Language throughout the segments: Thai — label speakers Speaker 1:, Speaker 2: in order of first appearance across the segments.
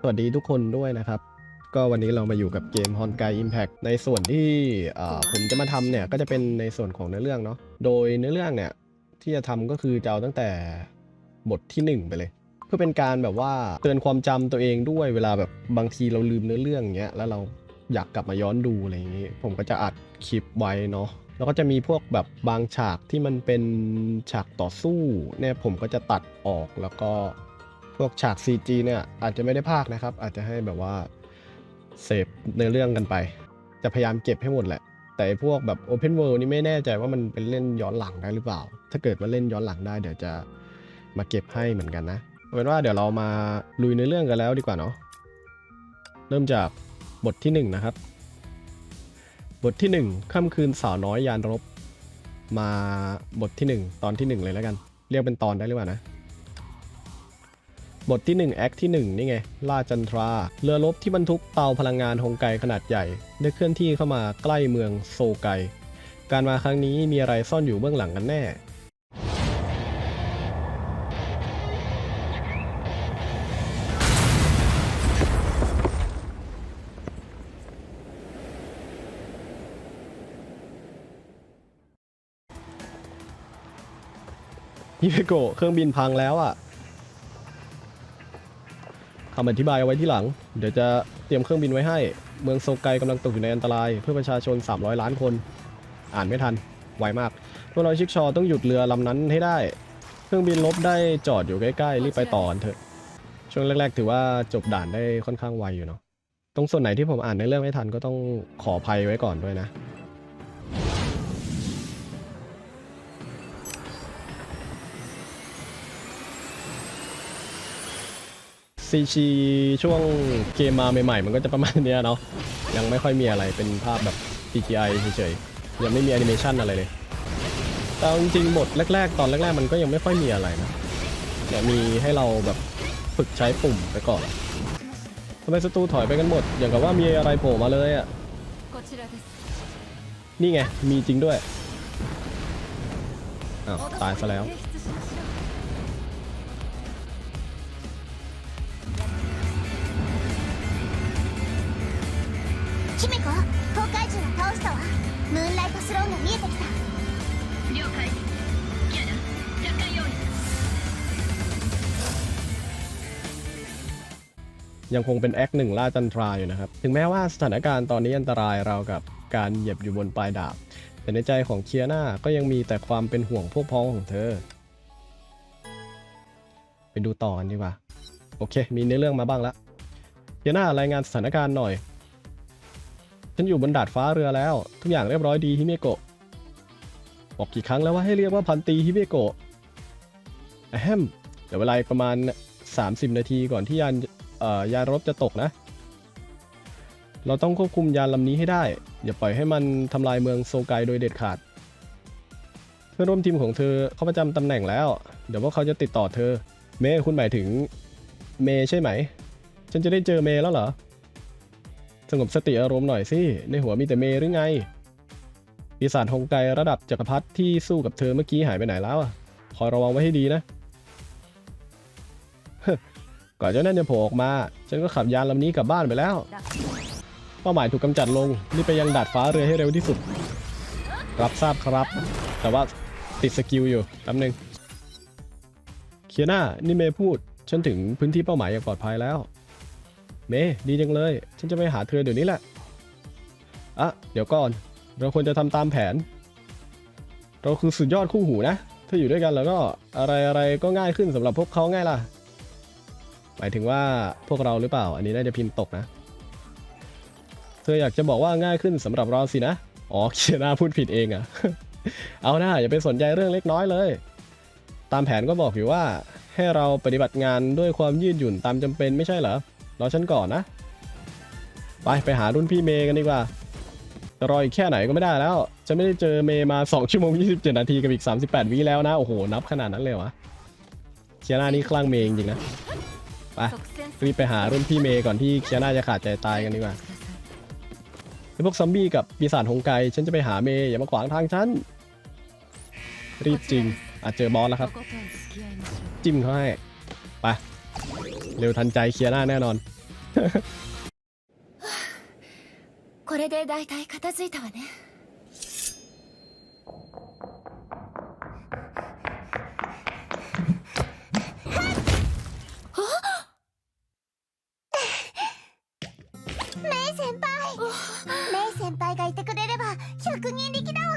Speaker 1: สวัสดีทุกคนด้วยนะครับ ก็วันนี้เรามาอยู่กับเกม h o n g a i Impact ในส่วนที่เอ่อผมจะมาทำเนี่ยก็จะเป็นในส่วนของเนื้อเรื่องเนาะโดยเนื้อเรื่องเนี่ยที่จะทำก็คือจะเอาตั้งแต่บทที่ 1 ไปเลย เพื่อเป็นการแบบว่าเตือนความจำตัวเองด้วยเวลาแบบบางทีเราลืมเนื้อเรื่องอย่างเงี้ยแล้วเราอยากกลับมาย้อนดูอะไรอย่างงี้ ผมก็จะอัดคลิปไว้เนาะแล้วก็จะมีพวกแบบบางฉากที่มันเป็นฉากต่อสู้เนี่ยผมก็จะตัดออกแล้วก็ พวกฉาก CG เนี่ยอาจจะไม่ได้พากนะครับ อาจจะให้แบบว่าเสพเนื้อเรื่องกันไป จะพยายามเก็บให้หมดแหละ แต่พวกแบบ Open World นี่ไม่แน่ใจว่ามันเป็นเล่นย้อนหลังได้หรือเปล่า ถ้าเกิดว่าเล่นย้อนหลังได้เดี๋ยวจะมาเก็บให้เหมือนกันนะเอาเป็นว่าเดี๋ยวเรามาลุยเนื้อเรื่องกันแล้วดีกว่าเนาะเริ่มจากบทที่หนึ่งนะครับ บทที่ 1ค่ำคืนสาวน้อยยานรบ มาบทที่ 1 ตอนที่ 1 เลยแล้วกัน เรียกเป็นตอนได้หรือเปล่านะ บทที่ 1 แอคที่ 1 นี่ไง ล่าจันทรา เรือรบที่บรรทุกเตาพลังงานฮงไกขนาดใหญ่ ได้เคลื่อนที่เข้ามาใกล้เมืองโซไก การมาครั้งนี้มีอะไรซ่อนอยู่เบื้องหลังกันแน่ฮิเปโกะเครื่องบินพังแล้วอะ คำอธิบายเอาไว้ที่หลัง เดี๋ยวจะเตรียมเครื่องบินไว้ให้ เมืองโซไกกำลังตกอยู่ในอันตราย เพื่อประชาชน 300 ล้านคน อ่านไม่ทัน ไวมาก พวกเราชิกชอต้องหยุดเรือลำนั้นให้ได้ เครื่องบินลบได้จอดอยู่ใกล้ๆ รีบไปต่อนเถอะ ช่วงแรก ๆ ถือว่าจบด่านได้ค่อนข้างไวอยู่เนาะ ตรงส่วนไหนที่ผมอ่านในเรื่องไม่ทันก็ต้องขออภัยไว้ก่อนด้วยนะ ซีชีช่วงเกมมาใหม่ๆ มันก็จะประมาณนี้เนาะยังไม่ค่อยมีอะไรเป็นภาพแบบ CGI เฉยๆยังไม่มีแอนิเมชันอะไรเลยแต่จริงๆบทแรก ๆ ตอนแรก ๆ มันก็ยังไม่ค่อยมีอะไรนะเนี่ยมีให้เราแบบฝึกใช้ปุ่มไปก่อนทำไมศัตรูถอยไปกันหมด อย่างกับว่ามีอะไรโผล่มาเลยอะ่ะนี่ไงมีจริงด้วยอ้าวตายซะแล้ว
Speaker 2: ムーンライトスローンが見えてきた
Speaker 3: 了解キャナ若干用意
Speaker 1: ยังคงเป็นแอคหนึ่งล่าจันทราอยู่นะครับ ถึงแม้ว่าสถานการณ์ตอนนี้อันตรายเราวกับการเหยียบอยู่บนปลายดาบ แต่ในใจของเคียนาก็ยังมีแต่ความเป็นห่วงพวกพ้องของเธอ ไปดูต่อกันดีกว่า โอเค มีเนื้อเรื่องมาบ้างละเคียนารายงานสถานการณ์หน่อย ฉันอยู่บนดาดฟ้าเรือแล้ว ทุกอย่างเรียบร้อยดีฮิเมโกะบอกกี่ครั้งแล้วว่าให้เรียกว่าพันตีฮิเมโกะแฮมเดี๋ยวเวลาประมาณ 30 นาทีก่อนที่ยานเอ่อยานรบจะตกนะ เราต้องควบคุมยานลำนี้ให้ได้ อย่าปล่อยให้มันทำลายเมืองโซไกโดยเด็ดขาด เพื่อนร่วมทีมของเธอเขาประจำตำแหน่งแล้ว เดี๋ยวพวกเขาจะติดต่อเธอ เมย์คุณหมายถึงเมย์ใช่ไหม ฉันจะได้เจอเมย์แล้วเหรอ สงบสติอารมณ์หน่อยสิ ในหัวมีแต่เมหรือไง ปีศาจฮงไกระดับจักรพรรดิที่สู้กับเธอเมื่อกี้หายไปไหนแล้วอะคอยระวังไว้ให้ดีนะ ก่อนเจ้านั่นจะโผล่ออกมา ฉันก็ขับยานลำนี้กลับบ้านไปแล้ว เป้าหมายถูกกำจัดลงรีบไปยังดาดฟ้าเรือให้เร็วที่สุด รับทราบครับ แต่ว่าติดสกิลอยู่แป๊บนึง เคียน่า นี่เมย์พูด ฉันถึงพื้นที่เป้าหมายอย่างปลอดภัยแล้ว เมดีจังเลย ฉันจะไปหาเธอเดี๋ยวนี้แหละอะเดี๋ยวก่อน เราควรจะทำตามแผน เราคือสุดยอดคู่หูนะ ถ้าอยู่ด้วยกันแล้วก็อะไรอะไรก็ง่ายขึ้นสำหรับพวกเขาง่ายล่ะ หมายถึงว่าพวกเราหรือเปล่า อันนี้น่าจะพิมพ์ตกนะ เธออยากจะบอกว่าง่ายขึ้นสำหรับเราสินะ อ๋อเคียนาพูดผิดเองอะเอาหน้าอย่าไปสนใจเรื่องเล็กน้อยเลย ตามแผนก็บอกอยู่ว่าให้เราปฏิบัติงานด้วยความยืดหยุ่นตามจำเป็นไม่ใช่เหรอ รอฉันก่อนนะ ไปไปหารุ่นพี่เมย์กันดีกว่าจะรออีกแค่ไหนก็ไม่ได้แล้วฉันไม่ได้เจอเมย์มา 2 ชั่วโมง 27 นาทีกับอีก 38 วิแล้วนะ โอ้โห นับขนาดนั้นเลยวะเคียนานี่คลั่งเมย์จริงนะ ไปรีบไปหารุ่นพี่เมย์ก่อนที่เคียนาจะขาดใจตายกันดีกว่าไอพวกซัมบี้กับปีศาจหงไกฉันจะไปหาเมย์อย่ามาขวางทางฉัน รีบจริงอาจเจอบอสแล้วครับ จิ้มเขาให้ ไป เร็วทันใจเคลียร์หน้าแน่นอน
Speaker 3: これで大体片付いたわね
Speaker 2: メイ先輩メイ先輩がいてくれれば100人力だわ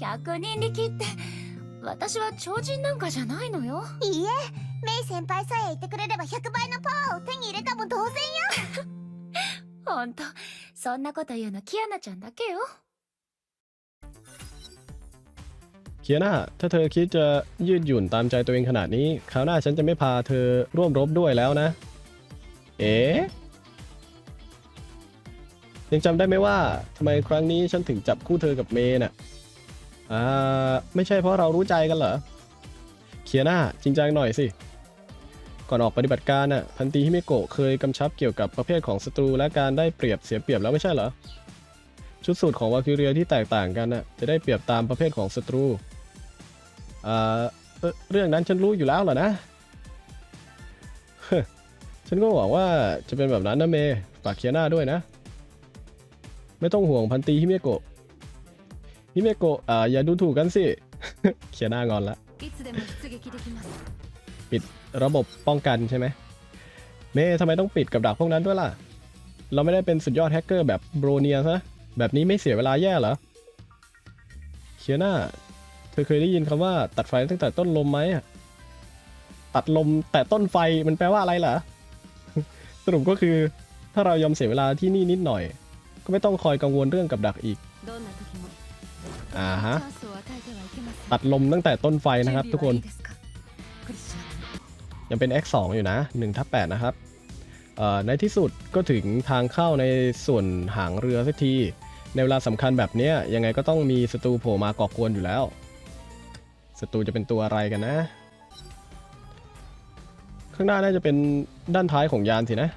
Speaker 3: 100人力って私は超人なんかじゃないのよ
Speaker 2: いいえ メイ先輩さえいてくれれば100倍のパワーを手に入れたも同然よ
Speaker 3: ほんとそんなこと言うのキアナちゃんだけよ
Speaker 1: เคียนาถ้าเธอคิดจะยืดหยุ่นตามใจตัวเองขนาดนี้ คราวหน้าฉันจะไม่พาเธอร่วมรบด้วยแล้วนะ เอ๋ยังจำได้ไหมว่าทำไมครั้งนี้ฉันถึงจับคู่เธอกับเมย์น่ะ อ่า ไม่ใช่เพราะเรารู้ใจกันเหรอ เคียนาจริงจังหน่อยสิ ก่อนออกปฏิบัติการน่ะพันตีฮิเมโกะเคยกำชับเกี่ยวกับประเภทของศัตรูและการได้เปรียบเสียเปรียบแล้วไม่ใช่เหรอ ชุดสูตรของวาคิเรียที่แตกต่างกันน่ะจะได้เปรียบตามประเภทของศัตรูอ่าเอ่อเรื่องนั้นฉันรู้อยู่แล้วเหรอนะ ฉันก็หวังว่าจะเป็นแบบนั้นนะเมฝากเคียนาด้วยนะ ไม่ต้องห่วงพันตีฮิเมโกะฮิเมโกะอ่าอย่าดูถูกกันสิ เคียนางอนละ ปิดระบบป้องกันใช่ไหมเมย์ทำไมต้องปิดกับดักพวกนั้นด้วยล่ะ เราไม่ได้เป็นสุดยอดแฮกเกอร์แบบโบรเนียซะ แบบนี้ไม่เสียเวลาแย่เหรอ เคียนาเธอเคยได้ยินคำว่าตัดไฟตั้งแต่ต้นลมไหมตัดลมแต่ต้นไฟมันแปลว่าอะไรเหรอ สรุปก็คือถ้าเรายอมเสียเวลาที่นี่นิดหน่อย ก็ไม่ต้องคอยกังวลเรื่องกับดักอีก อ่าฮะ ตัดลมตั้งแต่ต้นไฟนะครับ ทุกคนยังเป็น X2 อยู่นะ1ทับ8นะครับในที่สุดก็ถึงทางเข้าในส่วนหางเรือสักที ในเวลาสำคัญแบบนี้ยังไงก็ต้องมีศัตรูโผล่มาก่อกวนอยู่แล้วศัตรูจะเป็นตัวอะไรกันนะ ข้างหน้าน่าจะเป็นด้านท้ายของยานสินะ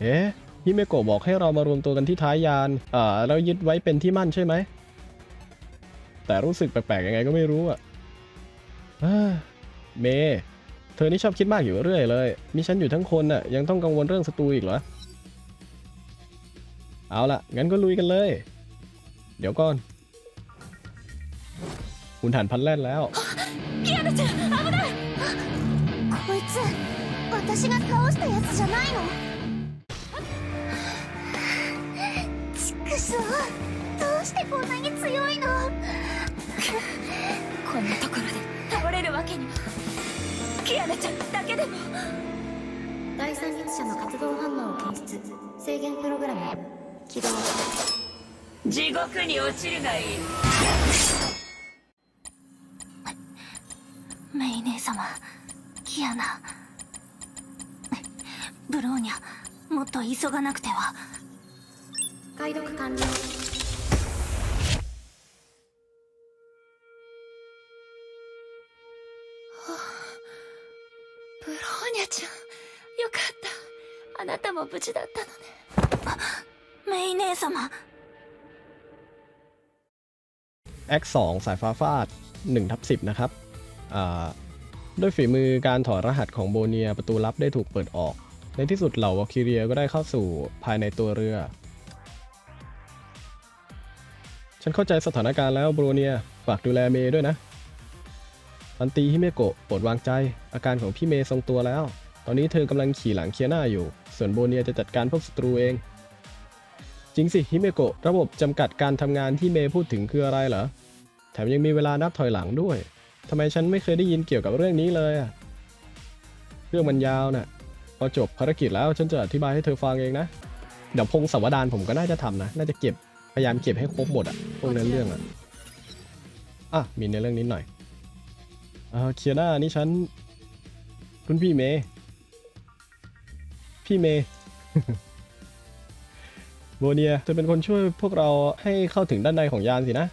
Speaker 1: เอ๊ะฮิเมโกะบอกให้เรามารวมตัวกันที่ท้ายยานอ่าแล้ยึดไว้เป็นที่มั่นใช่ไหม แต่รู้สึกแปลกๆยังไงก็ไม่รู้อะเอ้อเม เธอนี่ชอบคิดมากอยู่เรื่อยเลย มีฉันอยู่ทั้งคนน่ะ ยังต้องกังวลเรื่องศัตรูอีกเหรอ เอาละงั้นก็ลุยกันเลย เดี๋ยวก่อน คุณฐานพันแล่นแล้ว
Speaker 3: キアナちゃん危ない
Speaker 2: こいつ私が倒したやつじゃないのちくしょうどうしてこんなに強いの
Speaker 3: こんなところで倒れるわけにはキアナちゃんだけでも。
Speaker 4: 第三列車の活動反応を検出。制限プログラム起動。
Speaker 3: 地獄に落ちるがいい
Speaker 4: メイ姉様。キアナ。ブローニャもっと急がなくては。解読完了
Speaker 3: も無事だったのね
Speaker 4: メイ姉様
Speaker 1: X2 สายฟ้าฟาด1ทับ10 นะครับอ่าด้วยฝีมือการถอดรหัสของโบเนียประตูลับได้ถูกเปิดออก ในที่สุดเหล่าวอลคิเรียก็ได้เข้าสู่ภายในตัวเรือ ฉันเข้าใจสถานการณ์แล้วโบเนีย ฝากดูแลเมย์ด้วยนะพันตีฮิเมโกะโปรดวางใจ อาการของพี่เมย์ทรงตัวแล้ว ตอนนี้เธอกำลังขี่หลังเคียนาอยู่ ส่วนโบเนียจะจัดการพวกศัตรูเอง จริงสิฮิเมโกะระบบจำกัดการทำงานที่เมย์พูดถึงคืออะไรเหรอ แถมยังมีเวลานับถอยหลังด้วยทำไมฉันไม่เคยได้ยินเกี่ยวกับเรื่องนี้เลยอะเรื่องมันยาวน่ะพอจบภารกิจแล้วฉันจะอธิบายให้เธอฟังเองนะ เดี๋ยวพงศาวดารผมก็น่าจะทำนะ น่าจะเก็บพยายามเก็บให้ครบหมดอะพวกเนื้อเรื่องอะอะมีเนื้อเรื่องนิดหน่อยเออเคียร่านี่ฉันรุ่นพี่เมย์ พี่เมย์โบเนียเธอเป็นคนช่วยพวกเราให้เข้าถึงด้านในของยานสินะ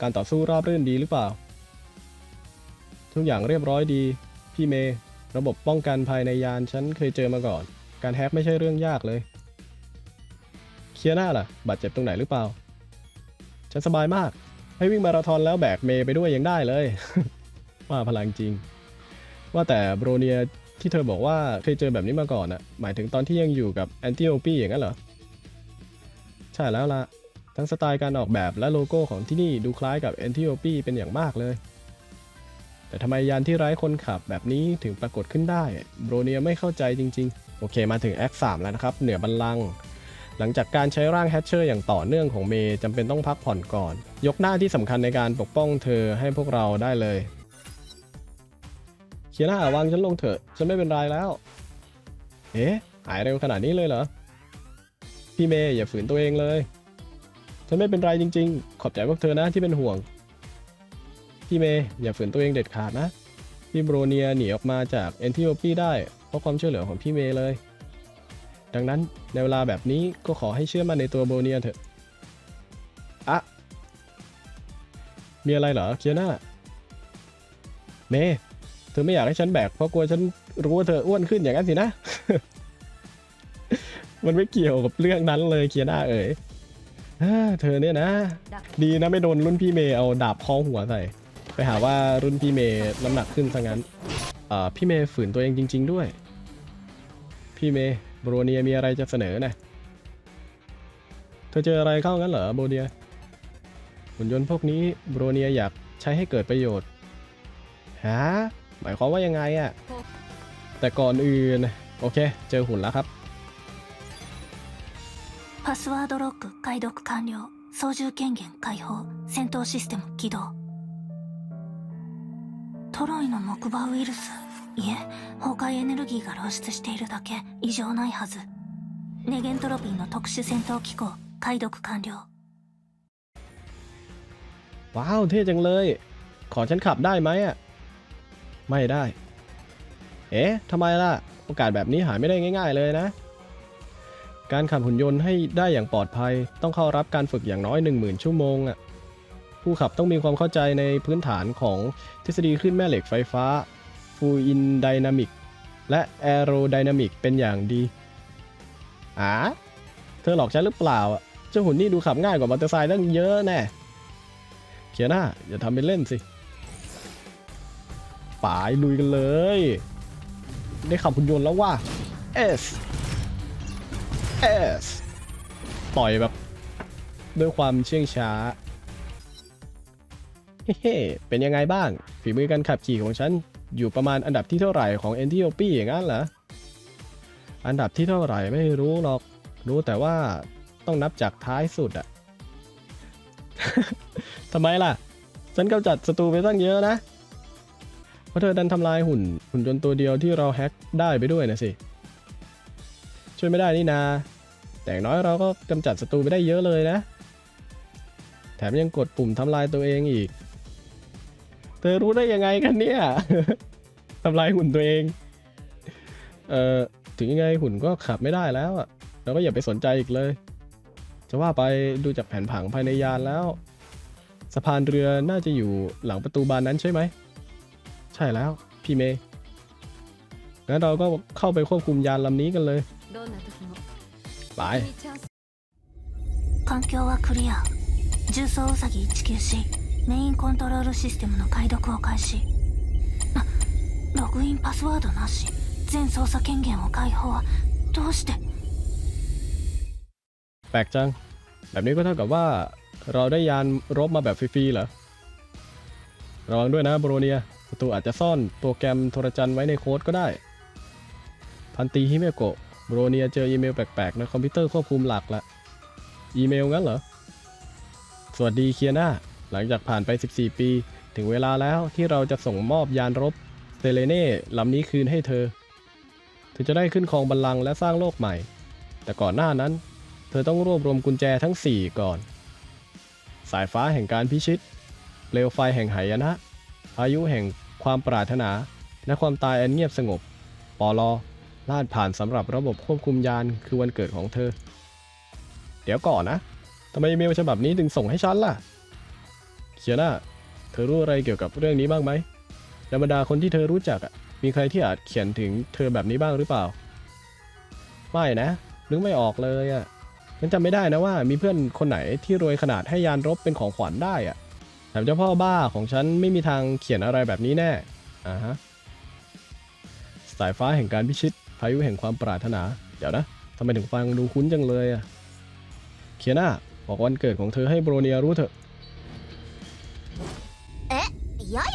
Speaker 1: การต่อสู้ราบรื่นดีหรือเปล่า ทุกอย่างเรียบร้อยดี พี่เมย์ระบบป้องกันภายในยานฉันเคยเจอมาก่อน การแฮกไม่ใช่เรื่องยากเลย เคลียร์หน้าล่ะ บาดเจ็บตรงไหนหรือเปล่า ฉันสบายมาก ให้วิ่งมาราธอนแล้วแบกเมย์ไปด้วยยังได้เลย ว่าพลังจริง ว่าแต่โบรเนีย ที่เธอบอกว่าเคยเจอแบบนี้มาก่อนอะหมายถึงตอนที่ยังอยู่กับแอนติโอปีอย่างนั้นเหรอ ใช่แล้วล่ะทั้งสไตล์การออกแบบและโลโก้ของที่นี่ดูคล้ายกับแอนติโอปีเป็นอย่างมากเลย แต่ทำไมยานที่ไร้คนขับแบบนี้ถึงปรากฏขึ้นได้โบรเนียไม่เข้าใจจริง ๆ โอเคมาถึงแอค3แล้วนะครับ เหนือบัลลังก์หลังจากการใช้ร่างแฮชเชอร์อย่างต่อเนื่องของเมย์จำเป็นต้องพักผ่อนก่อน ยกหน้าที่สำคัญในการปกป้องเธอให้พวกเราได้เลย เคียร่าวางฉันลงเถอะ ฉันไม่เป็นไรแล้ว เอ๊ะ หายเร็วขนาดนี้เลยเหรอ พี่เมย์อย่าฝืนตัวเองเลย ฉันไม่เป็นไรจริง ๆ ขอบใจพวกเธอนะที่เป็นห่วง พี่เมย์อย่าฝืนตัวเองเด็ดขาดนะ พี่โบรเนียหนีออกมาจากเอนทิโอปีได้ เพราะความช่วยเหลือของพี่เมย์เลย ดังนั้นในเวลาแบบนี้ก็ขอให้เชื่อมั่นในตัวโบรเนียเถอะอะมีอะไรเหรอเคียน่าเมย์ ธอไม่อยากให้ฉันแบกเพราะกลัวฉันรู้ว่าเธออ้วนขึ้นอย่างนั้นสินะ มันไม่เกี่ยวกับเรื่องนั้นเลยเคียน่าเอ๋ยเธอเนี่ยนะ ดีนะไม่โดนรุ่นพี่เมย์เอาดาบคอหัวใส่ ไปหาว่ารุ่นพี่เมย์น้ำหนักขึ้นซะงั้นอ่อพี่เมย์ฝืนตัวเองจริง ๆ ด้วย พี่เมย์โบรเนียมีอะไรจะเสนอนะเธอเจออะไรเข้างั้นเหรอโบรเนียหุ่นยนต์พวกนี้โบรเนียอยากใช้ให้เกิดประโยชน์ฮะ หมายความว่ายังไงอะแต่ก่อนอื่น โอเค เจอหุ่นแล้วครับ
Speaker 3: パスワードロック解読完了操縦権限解放戦闘システム起動トロイの木馬ウイルスいえ崩壊エネルギーが漏出しているだけ異常ないはずネゲントロピーの特殊戦闘機構解読完了
Speaker 1: ว้าวเท่จังเลย ขอฉันขับได้ไหมอ่ะ ไม่ได้ เอ๊ะทำไมล่ะ โอกาสแบบนี้หาไม่ได้ง่าย ๆเลยนะ การขับหุ่นยนต์ให้ได้อย่างปลอดภัย ต้องเข้ารับการฝึกอย่างน้อย 10,000 ชั่วโมงอะ ผู้ขับต้องมีความเข้าใจในพื้นฐานของทฤษฎีขึ้นแม่เหล็กไฟฟ้า Fluid Dynamic และ Aerodynamic เป็นอย่างดีอ่าเธอหลอกฉันหรือเปล่าอะเจ้าหุ่นนี่ดูขับง่ายกว่ามอเตอร์ไซค์ตั้งเยอะแน่เคียน่าอย่าทำเป็นเล่นสิ ป่ายลุยกันเลย ได้ขับหุ่นยนต์แล้วว่า S S ต่อยแบบ ด้วยความเชื่องช้า เฮ้เป็นยังไงบ้าง ฝีมือการขับขี่ของฉัน อยู่ประมาณอันดับที่เท่าไหร่ของเอนทิโอปีอย่างนั้นเหรอ อันดับที่เท่าไหร่ไม่รู้หรอก รู้แต่ว่าต้องนับจากท้ายสุดอะทำไมล่ะ ฉันกำจัดศัตรูไปตั้งเยอะนะ ราะเธอดันทำลายหุ่น หุ่นยนต์ตัวเดียวที่เราแฮ็กได้ไปด้วยนะสิ ช่วยไม่ได้นี่นา แต่งน้อยเราก็กำจัดศัตรูไปได้เยอะเลยนะ แถมยังกดปุ่มทำลายตัวเองอีก เธอรู้ได้ยังไงกันเนี่ย ทำลายหุ่นตัวเอง เอ่อ ถึงยังไงหุ่นก็ขับไม่ได้แล้วอะเราก็อย่าไปสนใจอีกเลย จะว่าไปดูจากแผนผังภายในยานแล้ว สะพานเรือน่าจะอยู่หลังประตูบานนั้นใช่ไหม ใช่แล้ว พี่เมย์งั้นเราก็เข้าไปควบคุมยานลำนี้กันเลย
Speaker 4: どんな時も
Speaker 1: ไป
Speaker 4: にチャンス
Speaker 3: 環境はクリア重装ウサギ 194C メインコントロールシステムの解読を開始あログインパスワードなし全操作権限を解放どうして
Speaker 1: แปลกจัง แบบนี้ก็เท่ากับว่าเราได้ยานรบมาแบบฟรีๆเหรอ ระวังด้วยนะโบรเนีย ศัตรูอาจจะซ่อนโปรแกรมโทรจันไว้ในโค้ดก็ได้ พันตีฮิเมโกะโบรเนียเจออีเมลแปลกๆในคอมพิวเตอร์ควบคุมหลักละ อีเมลงั้นเหรอ สวัสดีเคียนาหลังจากผ่านไป 14 ปี ถึงเวลาแล้วที่เราจะส่งมอบยานรบเซเลเน่ลำนี้คืนให้เธอ เธอจะได้ขึ้นครองบัลลังก์และสร้างโลกใหม่ แต่ก่อนหน้านั้น เธอต้องรวบรวมกุญแจทั้ง 4 ก่อน สายฟ้าแห่งการพิชิต เปลวไฟแห่งไหายนะ พายุแห่ง ความปรารถนา และความตายอันเงียบสงบ ปอลอลาดผ่านสำหรับระบบควบคุมยานคือวันเกิดของเธอ เดี๋ยวก่อนนะทำไมอีเมลฉบับนี้ถึงส่งให้ฉันล่ะ เคียนาเธอรู้อะไรเกี่ยวกับเรื่องนี้บ้างไหมในบรรดาคนที่เธอรู้จักมีใครที่อาจเขียนถึงเธอแบบนี้บ้างหรือเปล่า ไม่นะนึกไม่ออกเลยอะฉันจำไม่ได้นะว่ามีเพื่อนคนไหนที่รวยขนาดให้ยานรบเป็นของขวัญได้อะแถ มเจ้าพ่อบ้าของฉันไม่มีทางเขียนอะไรแบบนี้แน่อ่าฮะ ส สายฟ้าแห่งการพิชิต พายุแห่งความปรารถนา เดี๋ยวนะทำไมถึงฟังดูคุ้นจังเลยอะเคียนาบอกวันเกิดของเธอให้โบรเนียรู้เถอะ
Speaker 2: 嫌よ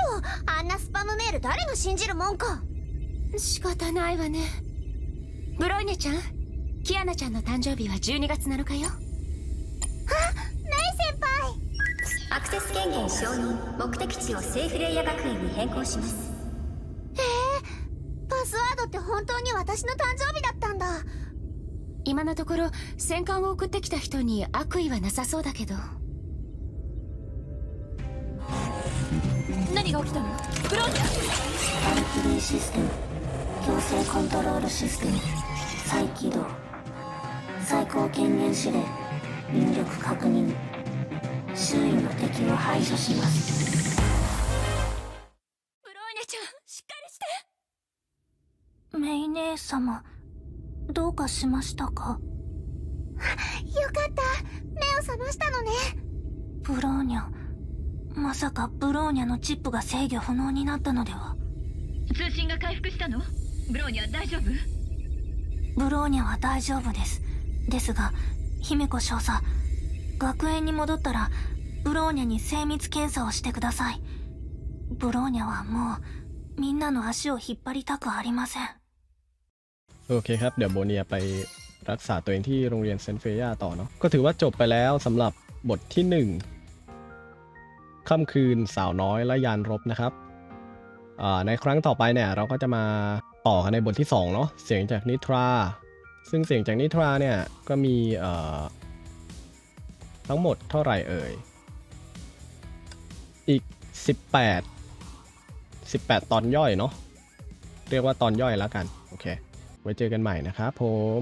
Speaker 2: あんなスパムメール誰が信じるもんか
Speaker 4: 仕方ないわねブローニャちゃんキアナちゃんの誕生日は12月7日よ
Speaker 2: メイ先輩
Speaker 4: アクセス権限承認目的地をセーフレイヤ学園に変更します。
Speaker 2: パスワードって本当に私の誕生日だったんだ。
Speaker 4: 今のところ戦艦を送ってきた人に悪意はなさそうだけど。何が起きたの？ブローニャ
Speaker 3: バルキリーシステム。強制コントロールシステム。再起動。最高権限指令。入力確認周囲の敵を排除します。
Speaker 4: ブローニャちゃんしっかりして。
Speaker 3: メイ姉様どうかしましたか？
Speaker 2: よかった。目を覚ましたのね。
Speaker 3: ブローニャまさかブローニャのチップが制御不能になったのでは？
Speaker 5: 通信が回復したの？ブローニャ大丈夫？
Speaker 3: ブローニャは大丈夫です。ですが姫子少佐学園に戻ったらブローニャに精密検査をしてくださいブローニャはもうみんなの足を引っ張りたくありません
Speaker 1: โอเคครับ เดี๋ยวโบเนียไปรักษาตัวเองที่โรงเรียนเซนต์เฟย่าต่อเนาะก็ถือว่าจบไปแล้วสำหรับบทที่ 1ค่ำคืนสาวน้อยและยานรบนะครับอ่าในครั้งต่อไปเนี่ย เราก็จะมาต่อกันในบทที่ 2 เนาะเสียงจากนิทรา ซึ่งเสียงจากนิทราเนี่ย ก็มีเอ่อ ทั้งหมดเท่าไหร่เอ่ย อีก 18 18 ตอนย่อยเนาะ เรียกว่าตอนย่อยแล้วกัน โอเค ไว้เจอกันใหม่นะครับผม